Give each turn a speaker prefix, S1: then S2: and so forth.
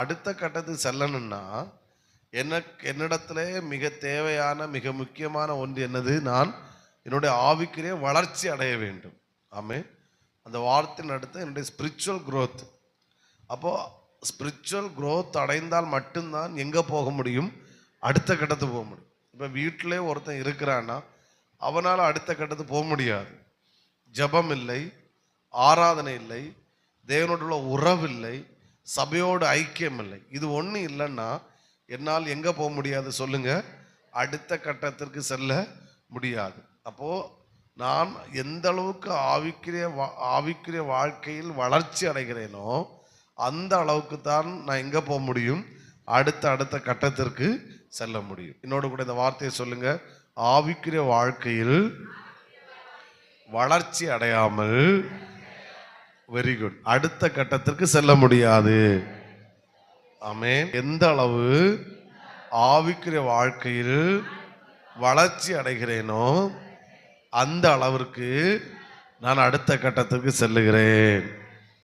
S1: அடுத்த கட்டத்துக்கு செல்லணும்னா எனக்கு என்னிடத்துல மிக தேவையான மிக முக்கியமான ஒன்று என்னது? நான் என்னுடைய ஆவிக்குரிய வளர்ச்சி அடைய வேண்டும். ஆமே அந்த வார்த்தையின் அடுத்து என்னுடைய ஸ்பிரிச்சுவல் க்ரோத் அப்போ ஸ்பிரிச்சுவல் க்ரோத் அடைந்தால் மட்டும்தான் எங்கே போக முடியும்? அடுத்த கட்டத்துக்கு போக முடியும். இப்போ வீட்டிலே ஒருத்தன் இருக்கிறான்னா அவனால் அடுத்த கட்டத்துக்கு போக முடியாது. ஜெபம் இல்லை ஆராதனை இல்லை தேவனோட உள்ள உறவு இல்லை சபையோடு ஐக்கியம் இல்லை இது ஒன்றும் இல்லைன்னா என்னால் எங்கே போக முடியாது சொல்லுங்க. அடுத்த கட்டத்திற்கு செல்ல முடியாது. அப்போது நான் எந்த அளவுக்கு ஆவிக்குரிய வா- ஆவிக்குரிய வாழ்க்கையில் வளர்ச்சி அடைகிறேனோ அந்த அளவுக்கு தான் நான் எங்கே போக முடியும்? அடுத்த அடுத்த கட்டத்திற்கு செல்ல முடியும். என்னோட கூட இந்த வார்த்தையை சொல்லுங்க. ஆவிக்கிற வாழ்க்கையில் வளர்ச்சி அடையாமல் வெரி குட் அடுத்த கட்டத்திற்கு செல்ல முடியாது. ஆமே எந்த அளவு ஆவிக்குரிய வாழ்க்கையில் வளர்ச்சி அடைகிறேனோ அந்த அளவிற்கு நான் அடுத்த கட்டத்திற்கு செல்லுகிறேன்.